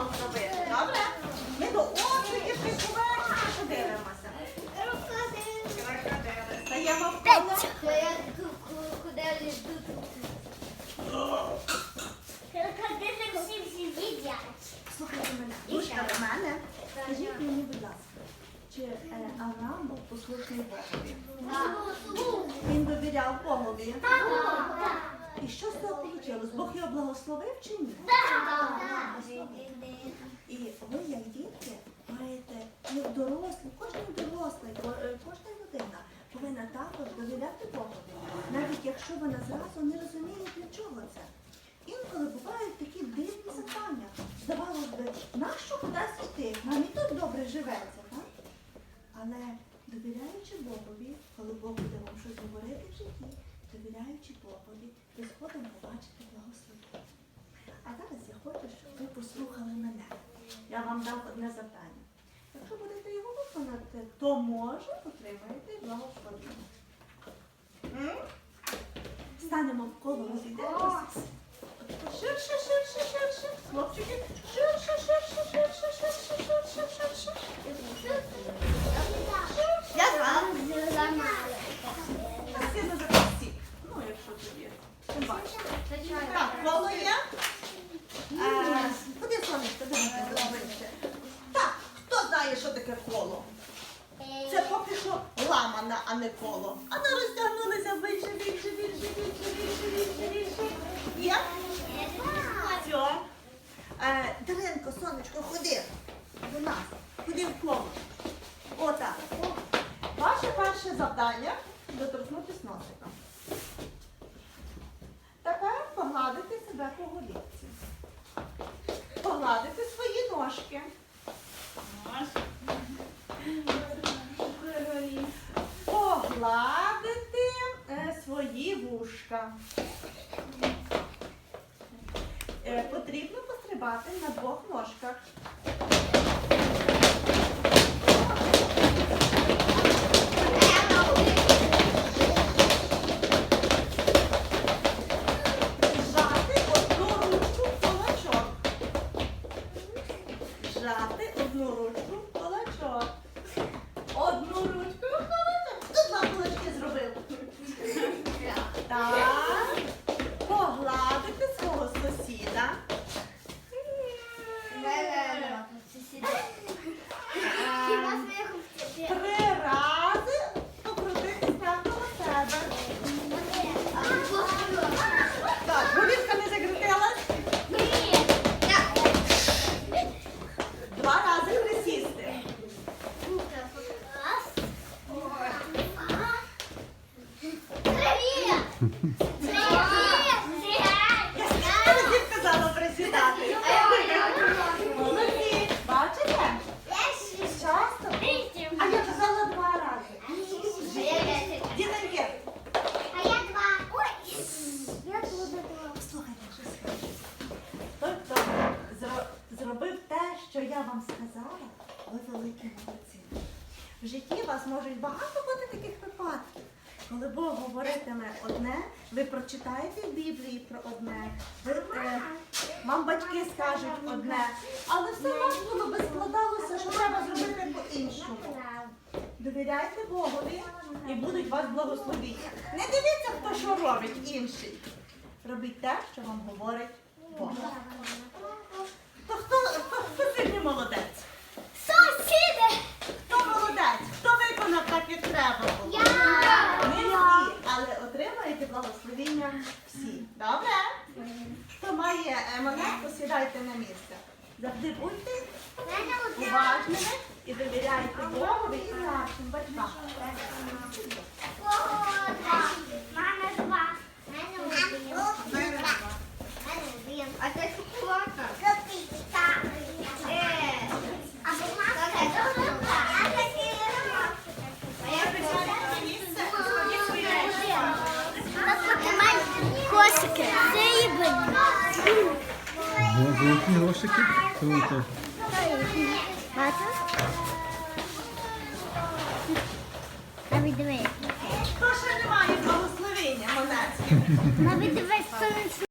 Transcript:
Богом зробити. Добре? Ми до осликів приховаємо, подивимося. Стаємо в коло. Крокодили всі всі їдять. Слухайте мене. Душка до мене. Скажіть мені, будь ласка, чи е, Авраам був послушний Богові? Він довіряв Богові. І що з того вийшло? Бог його благословив чи ні? І ви, як дітки, маєте ну, дорослі, кожен дорослий, е, кожна людина повинна також довіряти Богові, навіть якщо вона зразу не розуміє, для чого це. Інколи бувають такі дивні завдання. Здавалося би, нащо кудись йти? Нам і тут добре живеться, так? Але довіряючи Богові, коли Бог буде вам щось говорити в житті, довіряючи Богові, ви згодом побачите благословення. А зараз я хочу, щоб ви послухали мене. Я вам дам одне завдання. Якщо будете його виконати, то може отримаєте благословення. М? Станемо в коло розійдемося. Ширше, ширше, ширше. Таке коло? Це поки що ламана, а не коло. А ну розтягнулися більше, більше, більше, більше, більше, більше, більше. Є? Е, Даринко, сонечко, ходи до нас. Ходи в коло. Отак. Ваше перше завдання доторкнутися носиком. Тепер погладити себе по голівці. Погладити свої ножки. Погладити свої. Е, потрібно пострибати на двох ножках. Бачите? Часто. А я казала два рази. Дітоньки, слухайте, що скажу. Той, зробив те, що я вам сказала, ви великі молодці. В житті вас можуть багато бути таких випадків. Коли Бог говоритиме одне, ви прочитаєте в Біблії про одне, е, вам батьки скажуть одне, але все навколо би складалося, що треба зробити по-іншому. Довіряйте Богові і будуть вас благословіння. Не дивіться, хто що робить інший. Робіть те, що вам говорить Бог. То хто, хто, хто сьогодні молодець? Хто молодець? Хто виконав так, як треба було? Не всі, але отримаєте благословіння всі. Добре? Хто має е, монетку, сідайте на місце. Завжди будьте уважними і довіряйте Богові і нашим батькам. А це шоколадка. Косики, це їбані. О, золоті грошики. Круто. Бачиш? Навіть дивись. Хто ще не має благословіння монетське? Навіть дивись, сонце